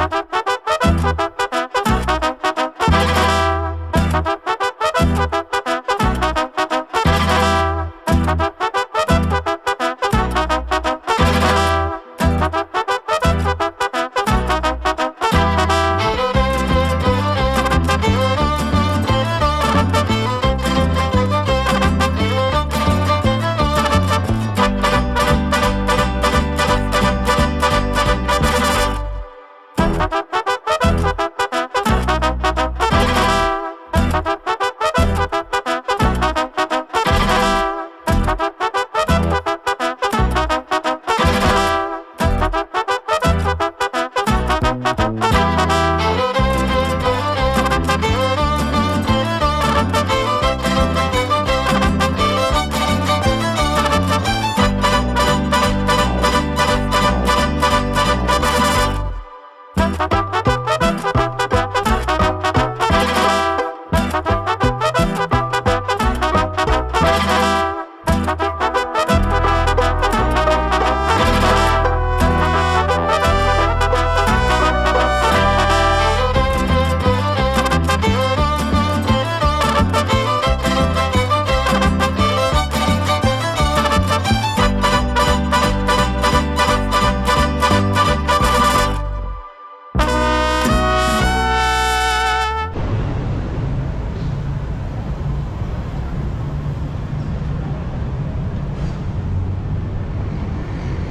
Ha ha ha!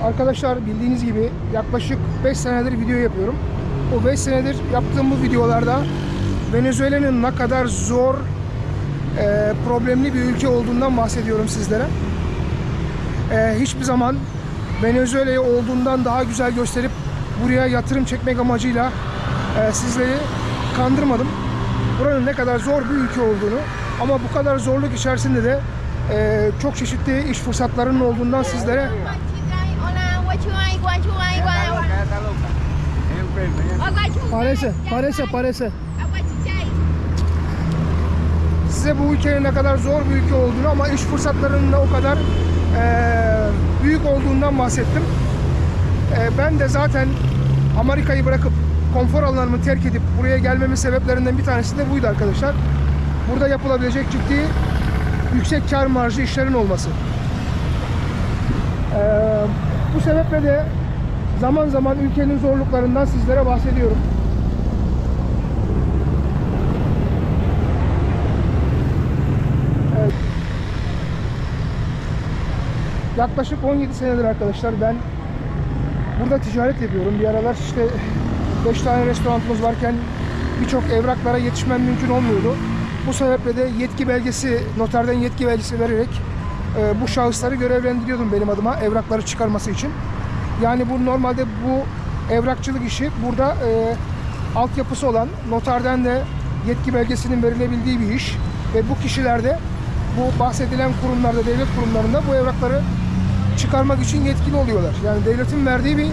Arkadaşlar bildiğiniz gibi yaklaşık 5 senedir video yapıyorum. O 5 senedir yaptığım bu videolarda Venezuela'nın ne kadar zor, e, problemli bir ülke olduğundan bahsediyorum sizlere. E, hiçbir zaman Venezuela'yı olduğundan daha güzel gösterip buraya yatırım çekmek amacıyla e, sizleri kandırmadım. Buranın ne kadar zor bir ülke olduğunu ama bu kadar zorluk içerisinde de e, çok çeşitli iş fırsatlarının olduğundan sizlere Parece, parece, parece. Size bu ülkenin ne kadar zor bir ülke olduğunu ama iş fırsatlarının da o kadar eee, büyük olduğundan bahsettim. Eee, ben de zaten Amerika'yı bırakıp konfor alanlarımı terk edip buraya gelmemin sebeplerinden bir tanesi de buydu arkadaşlar. Burada yapılabilecek ciddi yüksek kar marjı işlerin olması. Eee, bu sebeple de zaman zaman ülkenin zorluklarından sizlere bahsediyorum. Yaklaşık 17 senedir arkadaşlar ben burada ticaret yapıyorum. Bir aralar işte 5 tane restoranımız varken birçok evraklara yetişmem mümkün olmuyordu. Bu sebeple de yetki belgesi, noterden yetki belgesi vererek e, bu şahısları görevlendiriyordum benim adıma evrakları çıkarması için. Yani bu normalde bu evrakçılık işi burada e, altyapısı olan noterden de yetki belgesinin verilebildiği bir iş ve bu kişiler de bu bahsedilen kurumlarda, devlet kurumlarında bu evrakları çıkarmak için yetkili oluyorlar. Yani devletin verdiği bir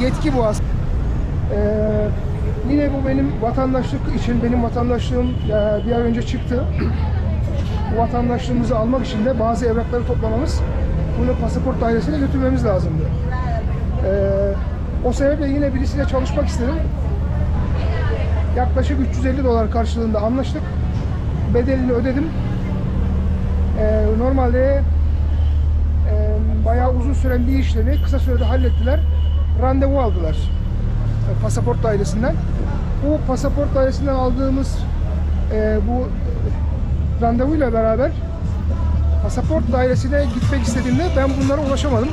yetki bu aslında. Ee, yine bu benim vatandaşlık için, benim vatandaşlığım e, bir ay önce çıktı. bu vatandaşlığımızı almak için de bazı evrakları toplamamız, bunu pasaport dairesine götürmemiz lazımdı. Ee, o sebeple yine birisiyle çalışmak istedim. Yaklaşık 350 dolar karşılığında anlaştık. Bedelini ödedim. Ee, normalde e, bayağı uzun süren bir işlemi kısa sürede hallettiler. Randevu aldılar e, pasaport dairesinden. Bu pasaport dairesinden aldığımız e, bu randevuyla beraber pasaport dairesine gitmek istediğimde ben bunlara ulaşamadım.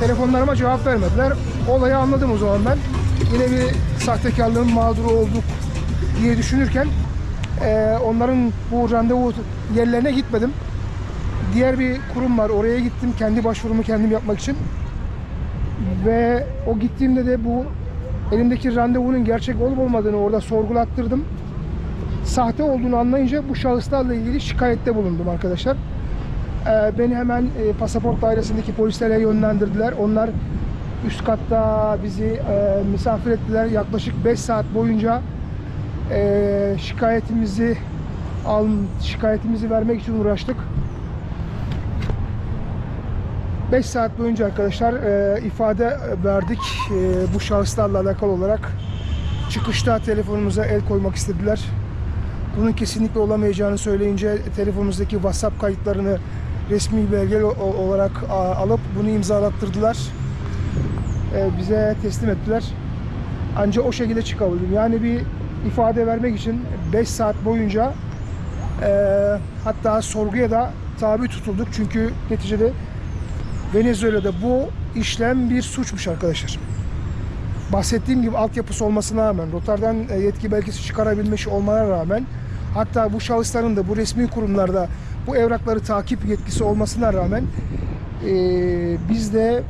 Telefonlarıma cevap vermediler. Olayı anladım o zaman ben. Yine bir sahtekarlığın mağduru olduk diye düşünürken e, onların bu randevu yerlerine gitmedim. Diğer bir kurum var. Oraya gittim. Kendi başvurumu kendim yapmak için. Ve o gittiğimde de bu elimdeki randevunun gerçek olup olmadığını orada sorgulattırdım. Sahte olduğunu anlayınca bu şahıslarla ilgili şikayette bulundum arkadaşlar. Ee, beni hemen e, pasaport dairesindeki polislere yönlendirdiler. Onlar üst katta bizi e, misafir ettiler. Yaklaşık 5 saat boyunca e, şikayetimizi al şikayetimizi vermek için uğraştık. 5 saat boyunca arkadaşlar ifade verdik bu şahıslarla alakalı olarak. Çıkışta telefonumuza el koymak istediler. Bunun kesinlikle olamayacağını söyleyince telefonumuzdaki WhatsApp kayıtlarını resmi belge olarak alıp bunu imzalattırdılar. E, bize teslim ettiler. Ancak o şekilde çıkabildim. Yani bir ifade vermek için 5 saat boyunca e, hatta sorguya da tabi tutulduk. Çünkü neticede Venezuela'da bu işlem bir suçmuş arkadaşlar. Bahsettiğim gibi altyapısı olmasına rağmen, Rotterdam e, yetki belgesi çıkarabilmiş olmana rağmen hatta bu şahısların da bu resmi kurumlarda bu evrakları takip yetkisi olmasına rağmen e, biz de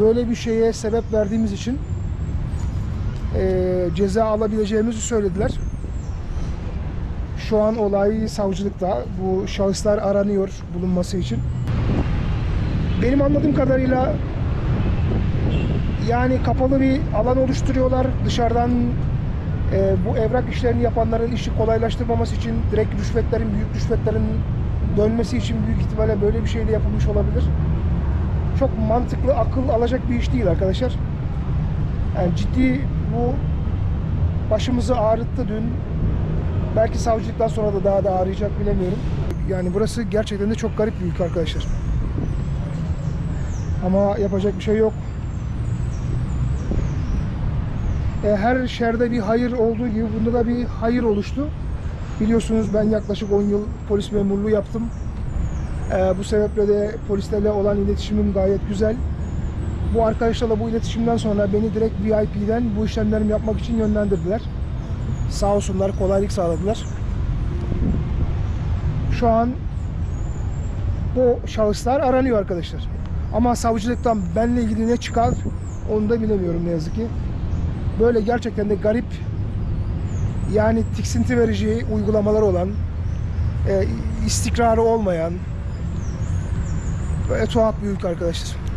böyle bir şeye sebep verdiğimiz için e, ceza alabileceğimizi söylediler. Şu an olay savcılıkta. Bu şahıslar aranıyor bulunması için. Benim anladığım kadarıyla yani kapalı bir alan oluşturuyorlar. Dışarıdan e, bu evrak işlerini yapanların işi kolaylaştırmaması için direkt rüşvetlerin, büyük rüşvetlerin dönmesi için büyük ihtimalle böyle bir şey de yapılmış olabilir. Çok mantıklı, akıl alacak bir iş değil arkadaşlar. Yani ciddi bu başımızı ağrıttı dün. Belki savcılıktan sonra da daha da ağrıyacak bilemiyorum. Yani burası gerçekten de çok garip bir ülke arkadaşlar. Ama yapacak bir şey yok. E, her şerde bir hayır olduğu gibi bunda da bir hayır oluştu. Biliyorsunuz ben yaklaşık 10 yıl polis memurluğu yaptım. E, bu sebeple de polislerle olan iletişimim gayet güzel. Bu arkadaşlarla bu iletişimden sonra beni direkt VIP'den bu işlemlerimi yapmak için yönlendirdiler. Sağ olsunlar kolaylık sağladılar. Şu an bu şahıslar aranıyor arkadaşlar. Ama savcılıktan benle ilgili ne çıkar onu da bilemiyorum ne yazık ki. Böyle gerçekten de garip yani tiksinti verici uygulamalar olan e, istikrarı olmayan böyle tuhaf bir ülke arkadaşlar.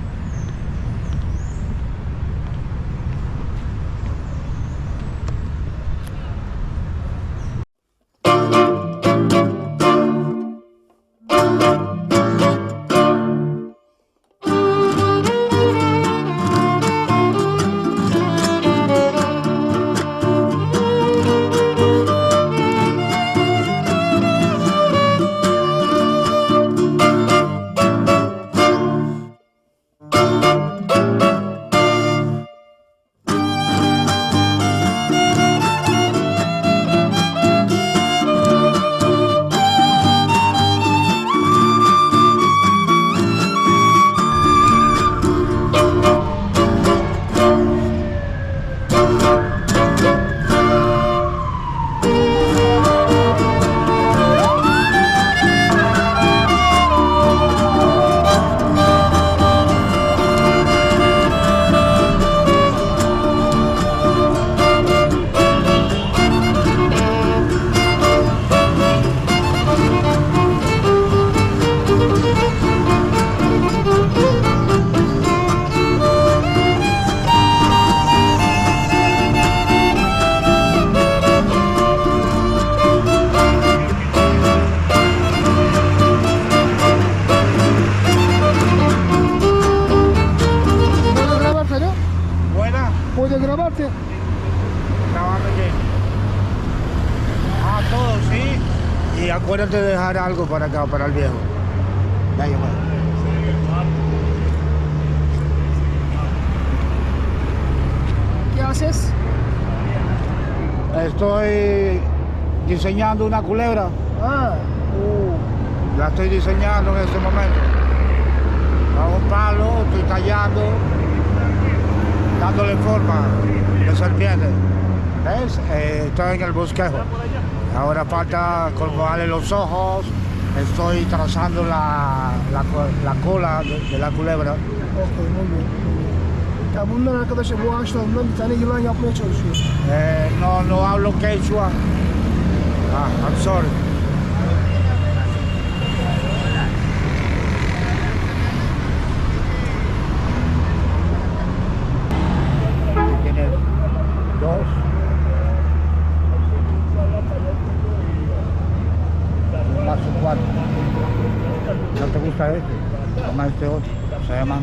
Acuérdate de dejar algo para acá, para el viejo. Ya. ¿Qué haces? Estoy diseñando una culebra. Ah, uh, La estoy diseñando en este momento. A un palo, estoy tallando, dándole forma de serpiente. ¿Ves? Eh, estoy en el bosquejo. Ahora falta colocarle los ojos. Estoy trazando la, la, co- la cola de, la culebra. Eh, no, no hablo quechua. Ah, I'm sorry.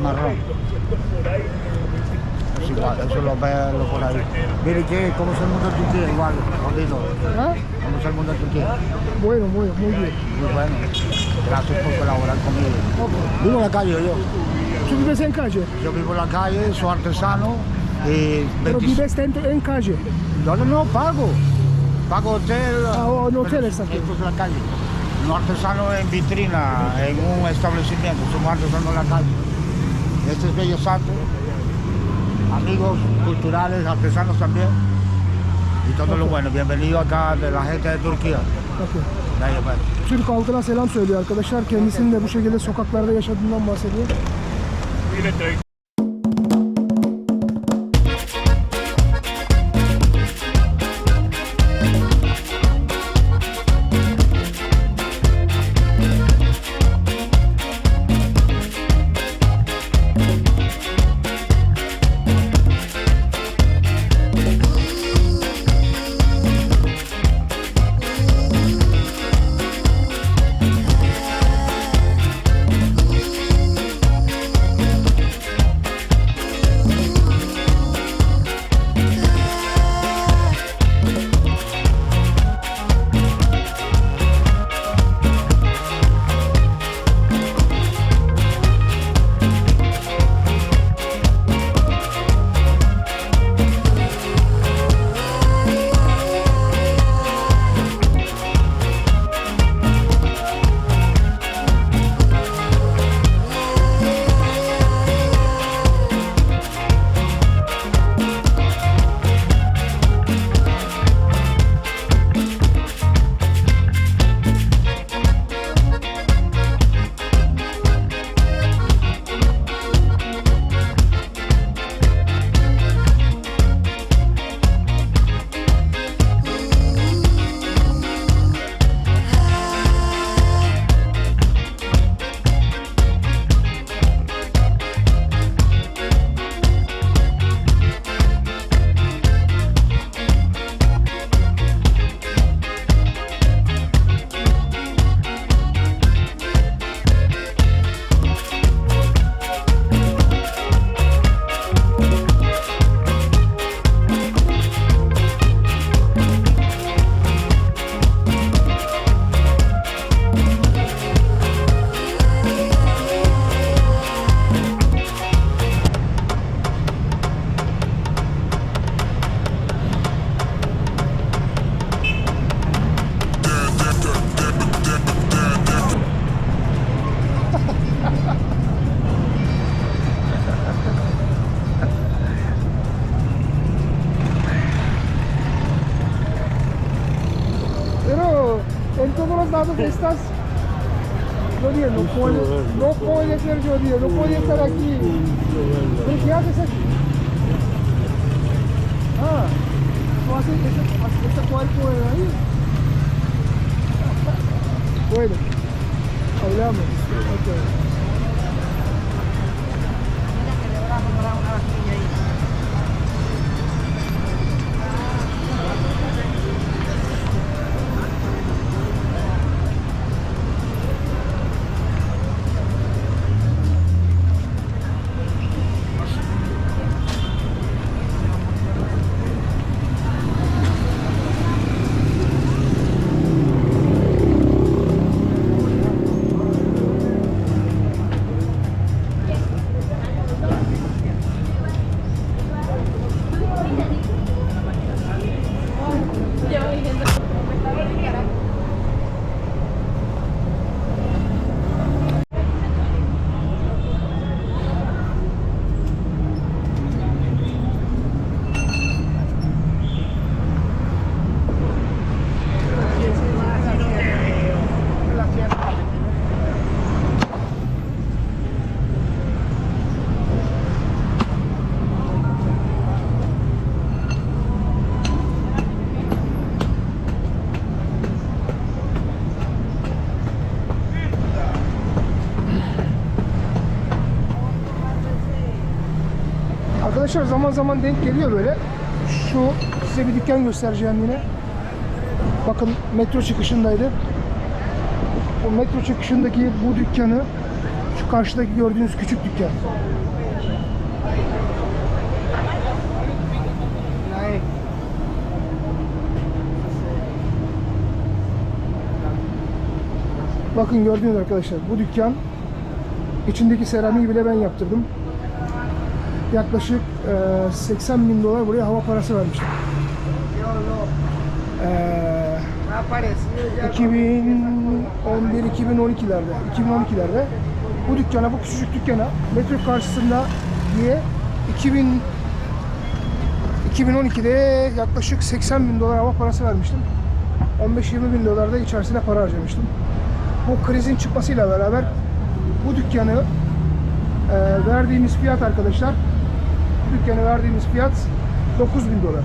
Marrón. Es igual, eso lo veo por ahí. Mire que, ¿cómo es el mundo de Turquía? Igual, jodido. ¿Ah? ¿Cómo es el mundo de Turquía? Bueno, muy, muy bien. Muy bueno. Gracias por colaborar conmigo. Ok. Vivo en la calle yo. Tú vives en calle, Yo vivo en la calle, soy artesano y pero 25 vives dentro en calle. No, no, no, pago. Pago hotel. Ah, oh, en pero hoteles aquí. Esto es la calle. No artesano en vitrina, en un establecimiento. Somos artesanos en la calle. Este es Bello Santo. Amigos culturales, artesanos también. Y todo lo bueno. Bienvenido acá de la gente de Turquía. Pues. Türk halkına selam söylüyor arkadaşlar. Kendisinin de bu şekilde sokaklarda yaşadığından bahsediyor. Hablamos. Ok. Arkadaşlar zaman zaman denk geliyor böyle. Şu size bir dükkan göstereceğim yine. Bakın metro çıkışındaydı. O metro çıkışındaki bu dükkanı Şu karşıdaki gördüğünüz küçük dükkan. Bakın gördüğünüz arkadaşlar bu dükkan içindeki seramiği bile ben yaptırdım. Yaklaşık e, 80 bin dolar buraya hava parası vermiştim. E, 2011-2012'lerde 2012'lerde bu dükkana, bu küçücük dükkana metro karşısında diye 2000 2012'de yaklaşık 80 bin dolar hava parası vermiştim. 15-20 bin dolar da içerisine para harcamıştım. Bu krizin çıkmasıyla beraber bu dükkanı e, verdiğimiz fiyat arkadaşlar bu dükkanı verdiğimiz fiyat 9 bin dolar.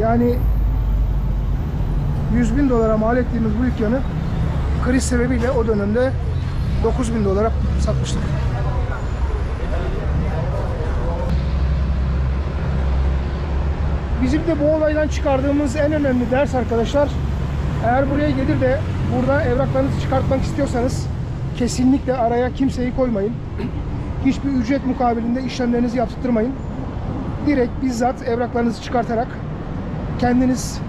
Yani 100 bin dolara mal ettiğimiz bu dükkanı kriz sebebiyle o dönemde 9 bin dolara satmıştık. Bizim de bu olaydan çıkardığımız en önemli ders arkadaşlar eğer buraya gelir de burada evraklarınızı çıkartmak istiyorsanız kesinlikle araya kimseyi koymayın. Hiçbir ücret mukabilinde işlemlerinizi yaptırmayın. Direkt bizzat evraklarınızı çıkartarak kendiniz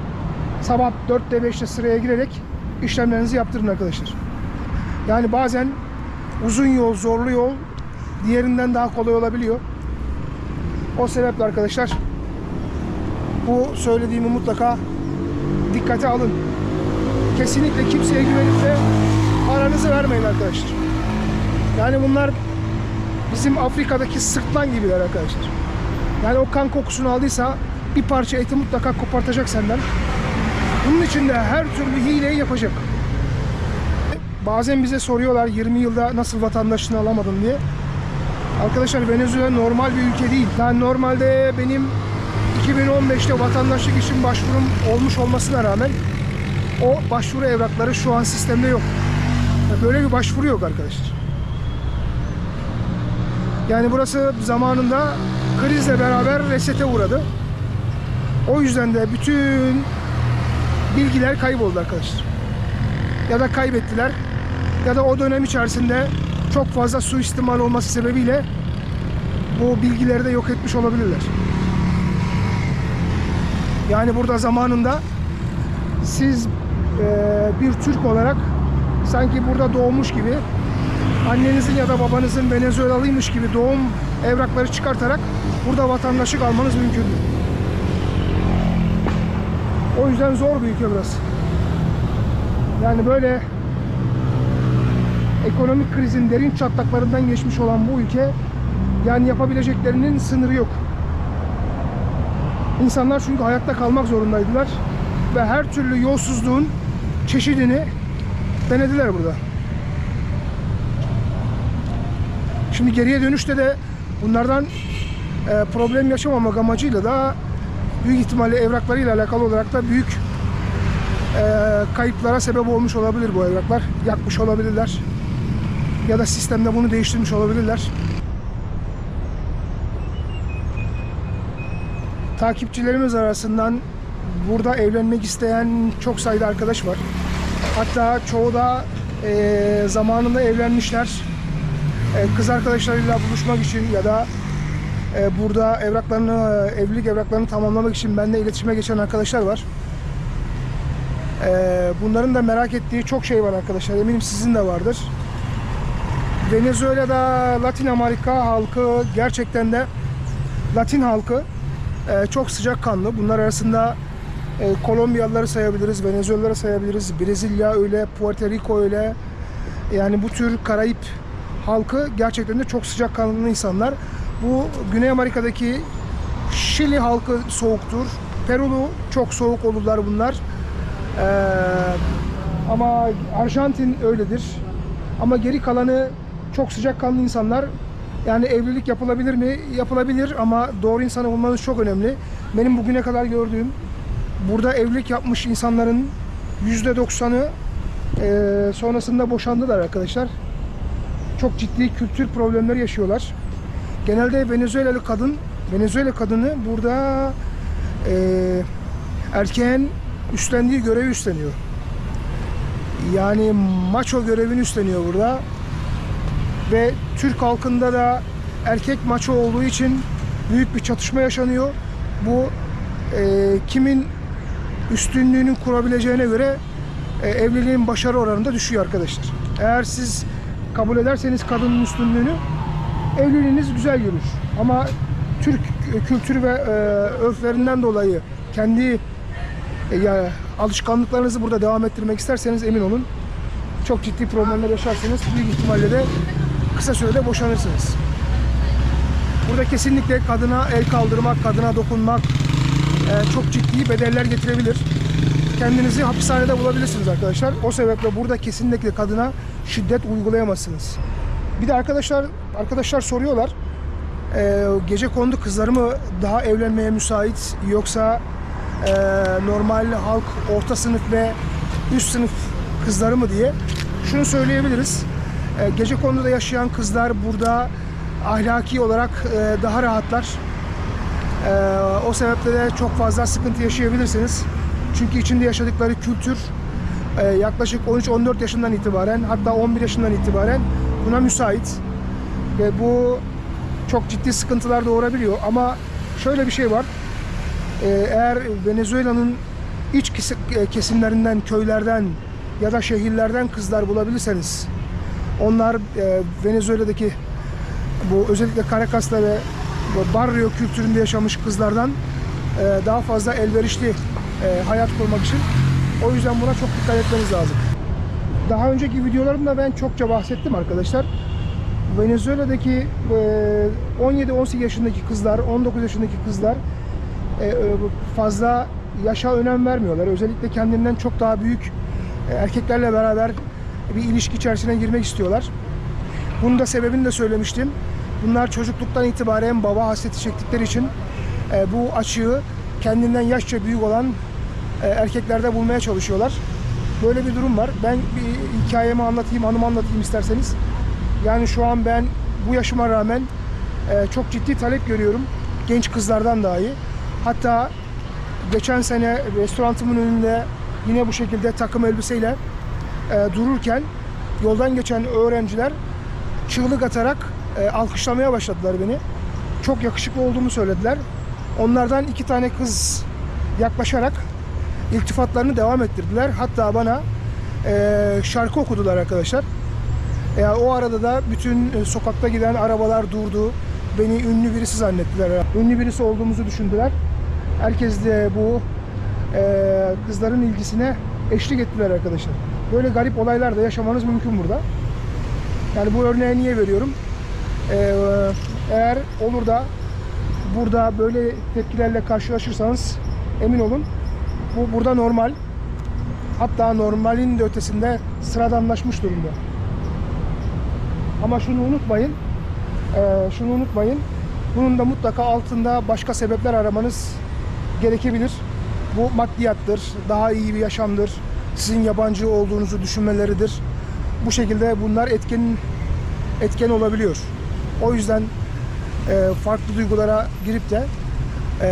sabah 4'te 5'te sıraya girerek işlemlerinizi yaptırın arkadaşlar. Yani bazen uzun yol, zorlu yol diğerinden daha kolay olabiliyor. O sebeple arkadaşlar bu söylediğimi mutlaka dikkate alın. Kesinlikle kimseye güvenip de paranızı vermeyin arkadaşlar. Yani bunlar bizim Afrika'daki sırtlan gibiler arkadaşlar. Yani o kan kokusunu aldıysa bir parça eti mutlaka kopartacak senden. Bunun için de her türlü hileyi yapacak. Bazen bize soruyorlar 20 yılda nasıl vatandaşlığını alamadım diye. Arkadaşlar Venezuela normal bir ülke değil. Yani normalde benim 2015'te vatandaşlık için başvurum olmuş olmasına rağmen o başvuru evrakları şu an sistemde yok. Böyle bir başvuru yok arkadaşlar. Yani burası zamanında krizle beraber resete uğradı. O yüzden de bütün bilgiler kayboldu arkadaşlar. Ya da kaybettiler. Ya da o dönem içerisinde çok fazla suistimal olması sebebiyle bu bilgileri de yok etmiş olabilirler. Yani burada zamanında siz e, bir Türk olarak sanki burada doğmuş gibi annenizin ya da babanızın Venezuelalıymış gibi doğum evrakları çıkartarak burada vatandaşlık almanız mümkündür. O yüzden zor bir ülke burası. Yani böyle ekonomik krizin derin çatlaklarından geçmiş olan bu ülke yani yapabileceklerinin sınırı yok. İnsanlar çünkü hayatta kalmak zorundaydılar ve her türlü yolsuzluğun çeşidini denediler burada. Şimdi geriye dönüşte de bunlardan e, problem yaşamamak amacıyla da büyük ihtimalle evraklarıyla alakalı olarak da büyük e, kayıplara sebep olmuş olabilir bu evraklar. Yakmış olabilirler. Ya da sistemde bunu değiştirmiş olabilirler. Takipçilerimiz arasından burada evlenmek isteyen çok sayıda arkadaş var. Hatta çoğu da e, zamanında evlenmişler. E, kız arkadaşlarıyla buluşmak için ya da e, burada evraklarını, evlilik evraklarını tamamlamak için benimle iletişime geçen arkadaşlar var. E, bunların da merak ettiği çok şey var arkadaşlar. Eminim sizin de vardır. Venezuela'da Latin Amerika halkı gerçekten de Latin halkı e, çok sıcakkanlı. Bunlar arasında e, Kolombiyalıları sayabiliriz, Venezuelalıları sayabiliriz, Brezilya öyle, Puerto Rico öyle. Yani bu tür Karayip halkı gerçekten de çok sıcakkanlı insanlar. Bu Güney Amerika'daki Şili halkı soğuktur. Perulu çok soğuk olurlar bunlar. Ee, ama Arjantin öyledir. Ama geri kalanı çok sıcakkanlı insanlar. Yani evlilik yapılabilir mi? Yapılabilir ama doğru insanı bulmanız çok önemli. Benim bugüne kadar gördüğüm burada evlilik yapmış insanların %90'ı e, sonrasında boşandılar arkadaşlar. Çok ciddi kültür problemleri yaşıyorlar. Genelde Venezuelalı kadın, Venezuela kadını burada e, erkeğin üstlendiği görevi üstleniyor. Yani maço görevini üstleniyor burada. ve Türk halkında da erkek maço olduğu için büyük bir çatışma yaşanıyor. Bu e, kimin üstünlüğünü kurabileceğine göre e, evliliğin başarı oranında düşüyor arkadaşlar. Eğer siz kabul ederseniz kadının üstünlüğünü evliliğiniz güzel yürür. Ama Türk kültürü ve e, örflerinden dolayı kendi e, ya, alışkanlıklarınızı burada devam ettirmek isterseniz emin olun çok ciddi problemler yaşarsınız. Büyük ihtimalle de kısa sürede boşanırsınız. Burada kesinlikle kadına el kaldırmak, kadına dokunmak e, çok ciddi bedeller getirebilir. Kendinizi hapishanede bulabilirsiniz arkadaşlar. O sebeple burada kesinlikle kadına şiddet uygulayamazsınız. Bir de arkadaşlar arkadaşlar soruyorlar. e, gece kondu kızları mı daha evlenmeye müsait yoksa e, normal halk orta sınıf ve üst sınıf kızları mı diye. Şunu söyleyebiliriz. E, gece konuda yaşayan kızlar burada ahlaki olarak e, daha rahatlar. Ee, o sebeple de çok fazla sıkıntı yaşayabilirsiniz. Çünkü içinde yaşadıkları kültür e, yaklaşık 13-14 yaşından itibaren hatta 11 yaşından itibaren buna müsait. Ve bu çok ciddi sıkıntılar doğurabiliyor. Ama şöyle bir şey var. Ee, eğer Venezuela'nın iç e, kesimlerinden, köylerden ya da şehirlerden kızlar bulabilirseniz onlar e, Venezuela'daki bu özellikle Caracas'ta ve barrio kültüründe yaşamış kızlardan e, daha fazla elverişli hayat kurmak için. O yüzden buna çok dikkat etmeniz lazım. Daha önceki videolarımda ben çokça bahsettim arkadaşlar. Venezuela'daki e, 17-18 yaşındaki kızlar, 19 yaşındaki kızlar e, e, fazla yaşa önem vermiyorlar. Özellikle kendinden çok daha büyük e, erkeklerle beraber bir ilişki içerisine girmek istiyorlar. Bunun da sebebini de söylemiştim. Bunlar çocukluktan itibaren baba hasreti çektikleri için e, bu açığı kendinden yaşça büyük olan e, erkeklerde bulmaya çalışıyorlar. Böyle bir durum var. Ben bir hikayemi anlatayım, anımı anlatayım isterseniz. Yani şu an ben bu yaşıma rağmen e, çok ciddi talep görüyorum. Genç kızlardan dahi. Hatta geçen sene restoranımın önünde yine bu şekilde takım elbiseyle e, dururken yoldan geçen öğrenciler çığlık atarak alkışlamaya başladılar beni. Çok yakışıklı olduğumu söylediler. Onlardan iki tane kız yaklaşarak iltifatlarını devam ettirdiler. Hatta bana e, şarkı okudular arkadaşlar. E, o arada da bütün e, sokakta giden arabalar durdu. Beni ünlü birisi zannettiler. Ünlü birisi olduğumuzu düşündüler. Herkes de bu e, kızların ilgisine eşlik ettiler arkadaşlar. Böyle garip olaylar da yaşamanız mümkün burada. Yani bu örneği niye veriyorum? Ee, eğer olur da burada böyle tepkilerle karşılaşırsanız emin olun bu burada normal. Hatta normalin de ötesinde sıradanlaşmış durumda. Ama şunu unutmayın. ee, şunu unutmayın. Bunun da mutlaka altında başka sebepler aramanız gerekebilir. Bu maddiyattır, daha iyi bir yaşamdır, sizin yabancı olduğunuzu düşünmeleridir. Bu şekilde bunlar etken etken olabiliyor. O yüzden e, farklı duygulara girip de e,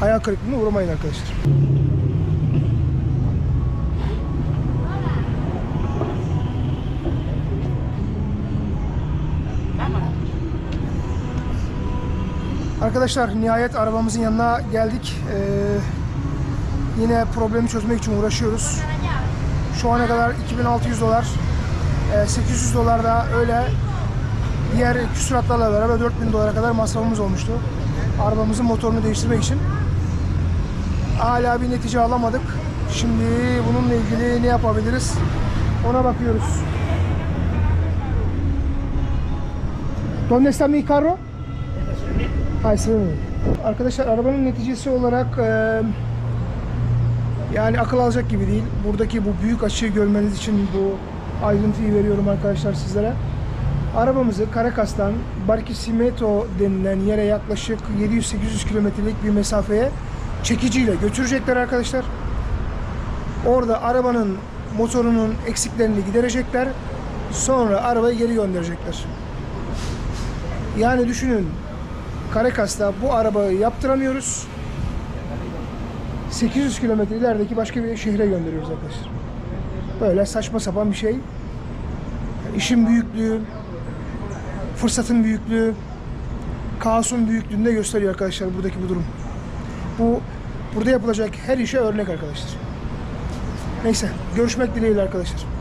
hayal kırıklığına uğramayın arkadaşlar. Arkadaşlar nihayet arabamızın yanına geldik. Ee, yine problemi çözmek için uğraşıyoruz. Şu ana kadar 2600 dolar, e, 800 dolar da öyle diğer küsuratlarla beraber 4000 dolara kadar masrafımız olmuştu. Arabamızın motorunu değiştirmek için. Hala bir netice alamadık. Şimdi bununla ilgili ne yapabiliriz? Ona bakıyoruz. ¿Dónde está mi carro? Ay sevmiyorum. Arkadaşlar arabanın neticesi olarak e, yani akıl alacak gibi değil. Buradaki bu büyük açıyı görmeniz için bu ayrıntıyı veriyorum arkadaşlar sizlere. Arabamızı Caracas'tan Barquisimeto denilen yere yaklaşık 700-800 kilometrelik bir mesafeye çekiciyle götürecekler arkadaşlar. Orada arabanın motorunun eksiklerini giderecekler. Sonra arabayı geri gönderecekler. Yani düşünün Caracas'ta bu arabayı yaptıramıyoruz. 800 kilometre ilerideki başka bir şehre gönderiyoruz arkadaşlar. Böyle saçma sapan bir şey. İşin büyüklüğü, fırsatın büyüklüğü, kaosun büyüklüğünü de gösteriyor arkadaşlar buradaki bu durum. Bu burada yapılacak her işe örnek arkadaşlar. Neyse görüşmek dileğiyle arkadaşlar.